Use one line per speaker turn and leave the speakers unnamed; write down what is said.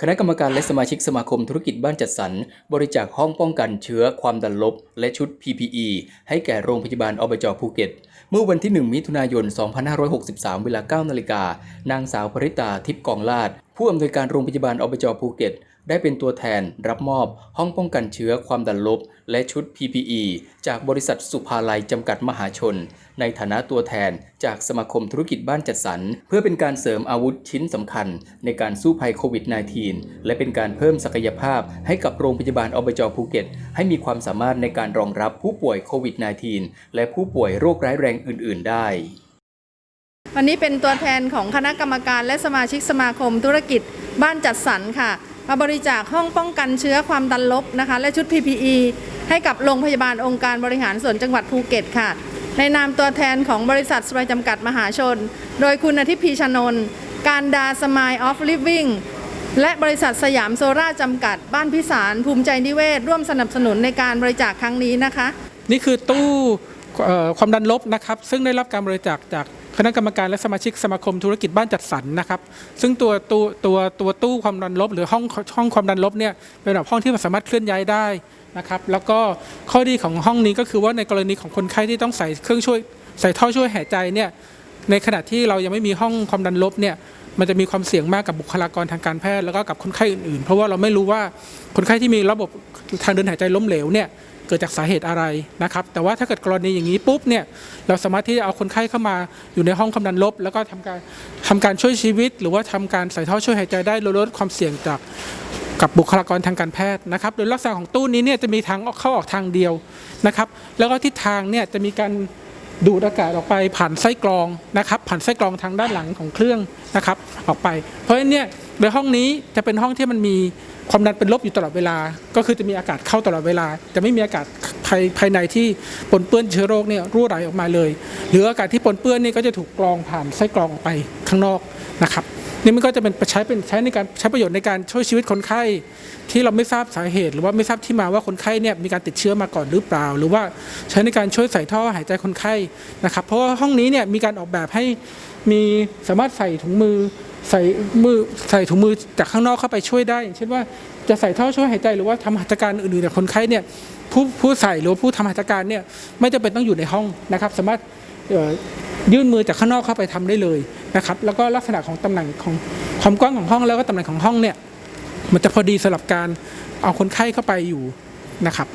คณะกรรมการและสมาชิกสมาคมธุรกิจบ้านจัดสรร บริจาคห้องป้องกันเชื้อความดันลบ และชุด PPE ให้แก่โรงพยาบาลอบจภูเก็ต เมื่อวันที่ 1 มิถุนายน 2563 เวลา 9 นาฬิกา นางสาวพริตาทิพย์กองลาด ผู้อำนวยการโรงพยาบาลอบจภูเก็ต ได้เป็นตัวแทนรับมอบห้องป้องกันเชื้อความดันลบ และชุด PPE จากบริษัทสุภาลัยจำกัดมหาชน ในฐานะตัวแทนจากสมาคมธุรกิจบ้านจัดสรร เพื่อเป็นการเสริมอาวุธชิ้นสำคัญ ในการสู้ภัยโควิด -19 และเป็นการเพิ่มศักยภาพให้กับโรงพยาบาลอบจภูเก็ต ให้มีความสามารถในการรองรับผู้ป่วยโควิด -19 และผู้ป่วยโรคร้ายแรงอื่น ๆ ได้
วันนี้เป็นตัวแทนของคณะกรรมการและสมาชิกสมาคมธุรกิจบ้านจัดสรรค่ะ มาบริจาคห้องป้องกันเชื้อความดันลบนะคะ และชุด PPE ให้กับโรงพยาบาลองค์การบริหารส่วนจังหวัดภูเก็ตค่ะ ในนามตัวแทนของบริษัทสมายจำกัดมหาชน โดยคุณอาทิพีชนน์การดาสมายออฟลิฟวิ่งและบริษัทสยามโซล่าจำกัด บ้านพิสารภูมิใจนิเวศ ร่วมสนับสนุนในการบริจาคครั้งนี้นะคะ
นี่คือตู้ความดันลบนะครับ ซึ่งได้รับการบริจาคจาก คณะกรรมการและสมาชิกสมาคมธุรกิจบ้านจัดสรรนะครับ ซึ่งตัวตัวตัวตัวตู้ความดันลบ หรือห้องห้องความดันลบเนี่ยเป็นแบบห้องที่มันสามารถเคลื่อนย้ายได้นะครับ แล้วก็ข้อดีของห้องนี้ก็คือว่าในกรณีของคนไข้ที่ต้องใส่เครื่องช่วยใส่ท่อช่วยหายใจเนี่ยในขณะที่เรายังไม่มีห้องความดันลบเนี่ย มันจะมีความเสี่ยงมากกับบุคลากรทางการแพทย์แล้วก็กับคนไข้อื่นๆ เพราะว่าเราไม่รู้ว่าคนไข้ที่มีระบบทางเดินหายใจล้มเหลวเนี่ยเกิดจากสาเหตุอะไรนะครับ แต่ว่าถ้าเกิดกรณีอย่างนี้ปุ๊บเนี่ยเราสามารถที่จะเอาคนไข้เข้ามาอยู่ในห้องความดันลบ แล้วก็ทำการทำการช่วยชีวิต หรือว่าทำการใส่ท่อช่วยหายใจได้ลดความเสี่ยงจากกับบุคลากรทางการแพทย์นะครับ โดยลักษณะของตู้นี้เนี่ยจะมีทางเข้าออกทางเดียวนะครับ แล้วก็ทิศทางเนี่ยจะมีการ ดูดอากาศออกไปผ่านไส้กรองนะครับ ผ่านไส้กรองทางด้านหลังของเครื่องนะครับออกไป เพราะฉะนั้นเนี่ยในห้องนี้จะเป็นห้องที่มันมีความดันเป็นลบอยู่ตลอดเวลา ก็คือจะมีอากาศเข้าตลอดเวลา จะไม่มีอากาศภายภายในที่ปนเปื้อนเชื้อโรคเนี่ยรั่วไหลออกมาเลย หรืออากาศที่ปนเปื้อนนี่ก็จะถูกกรองผ่านไส้กรองออกไปข้างนอกนะครับ นี่มันก็จะเป็นใช้เป็นใช้ในการใช้ประโยชน์ในการช่วยชีวิตคนไข้ที่เราไม่ทราบสาเหตุ หรือว่าไม่ทราบที่มาว่าคนไข้เนี่ยมีการติดเชื้อมาก่อนหรือเปล่า หรือว่าใช้ในการช่วยใส่ท่อหายใจคนไข้นะครับ เพราะว่าห้องนี้เนี่ยมีการออกแบบให้มีสามารถใส่ถุงมือใส่มือใส่ถุงมือจากข้างนอกเข้าไปช่วยได้เช่นว่าจะใส่ท่อช่วยหายใจหรือว่าทำหัตถการอื่นๆกับคนไข้เนี่ยผู้ผู้ใส่หรือผู้ทำหัตถการเนี่ยไม่จำเป็นต้องอยู่ในห้องนะครับ สามารถเอ่อยื่นมือจากข้างนอกเข้าไปทำได้เลย นะครับแล้วก็ลักษณะของตำแหน่งของความกว้างของห้องแล้วก็ตำแหน่งของห้องเนี่ยมันจะพอดีสำหรับการเอาคนไข้เข้าไปอยู่นะครับ